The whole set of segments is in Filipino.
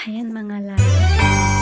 Ayan mga lalaki.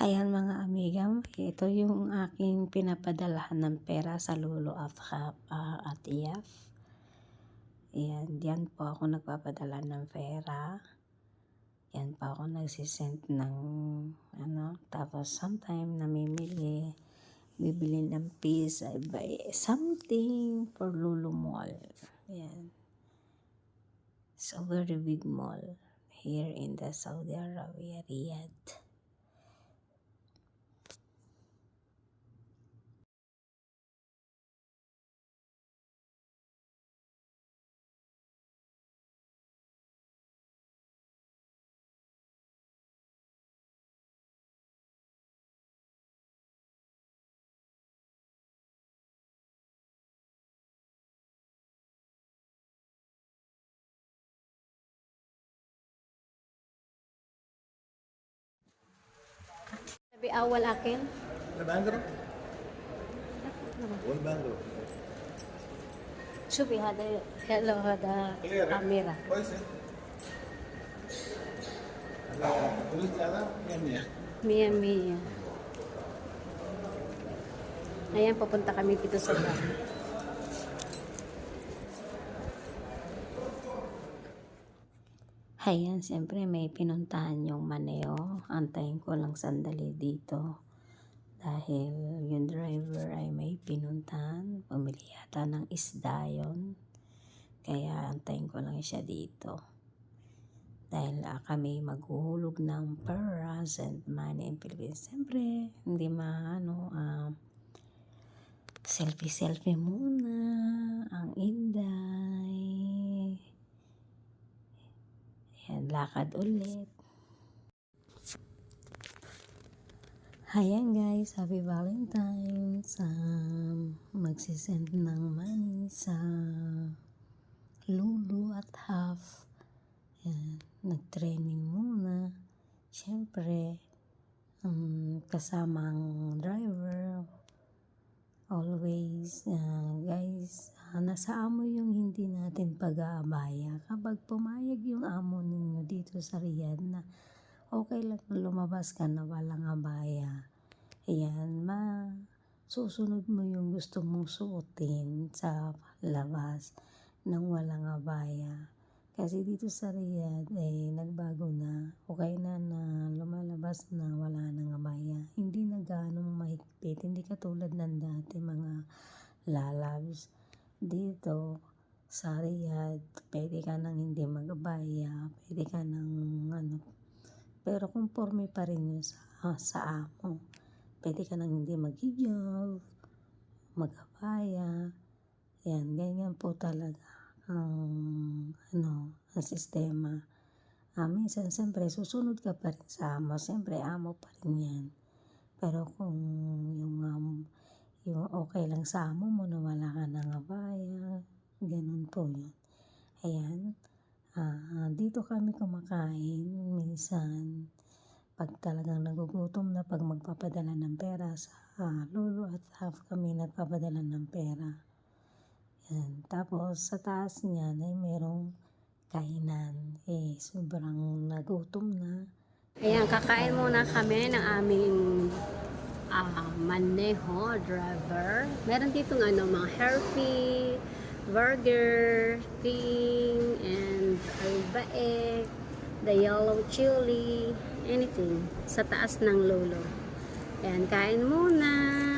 Ayan mga amiga, ito yung aking pinapadalahan ng pera sa Lolo at, uh, at IF. Ayan, diyan po ako nagpapadala ng pera. Yan pa ako nagsisend ng ano, tapos sometime namimili, bibili ng piece, I buy something for Lulu Mall. Yan. So very big mall here in the Saudi Arabia, Riyadh. Biawal ah, akin. Nabangro? Wal bangro. Subi hada hello hada kamera. Oy sir. Ala, ulit ala, yan Mia Mia. Ayan, papunta kami dito sa bahay. Ayan, siyempre may pinuntahan yung Maneo. Antayin ko lang sandali dito. Dahil yung driver ay may pinuntahan. Pumili yata ng isda yun. Kaya antayin ko lang siya dito. Dahil ah, kami maghuhulog ng pearls and money in Philippines. Siyempre, hindi maano, ah, selfie-selfie muna. Ang inday. Yan, lakad ulit. Ayan guys, happy Valentine's. Um, magsisend ng money sa Lulu at Half. Nag-training muna. Siyempre, um, kasama ang driver. Always, ah, guys, ah, nasa amo yung hindi natin pag-aabaya. Kapag pumayag yung amo ninyo dito sa Riyadh na okay lang lumabas ka na walang abaya. Ayan, ma, susunod mo yung gusto mong suotin sa labas nang walang abaya. Kasi dito sa Riyadh, eh, nagbago na. Okay na na lumalabas na wala nang abaya. Hindi na gaano mahigpit. Hindi katulad ng dati mga lalabs dito sa Riyadh, pwede ka nang hindi magabaya, pwede ka nang ano, pero conforme pa rin yun sa, sa amo. Pwede ka nang hindi mag-hijab, magabaya, yan, ganyan po talaga ang ano, ang sistema. Ah, minsan, siyempre, susunod ka pa rin sa amo. Siyempre, amo pa rin yan. Pero kung yung, um, yung okay lang sa amo mo na wala ka nang abaya, po yun. Ayan. Ah, dito kami kumakain minsan pag talagang nagugutom na pag magpapadala ng pera sa ah, lolo at half kami nagpapadala ng pera. Yan. Tapos sa taas niyan ay merong kainan. Eh, sobrang nagutom na. Ayan, kakain muna kami ng aming ah, maneho driver. Meron dito ano, mga herfy, burger, king, and albaek, the yellow chili, anything. Sa taas ng lolo. Ayan, kain muna.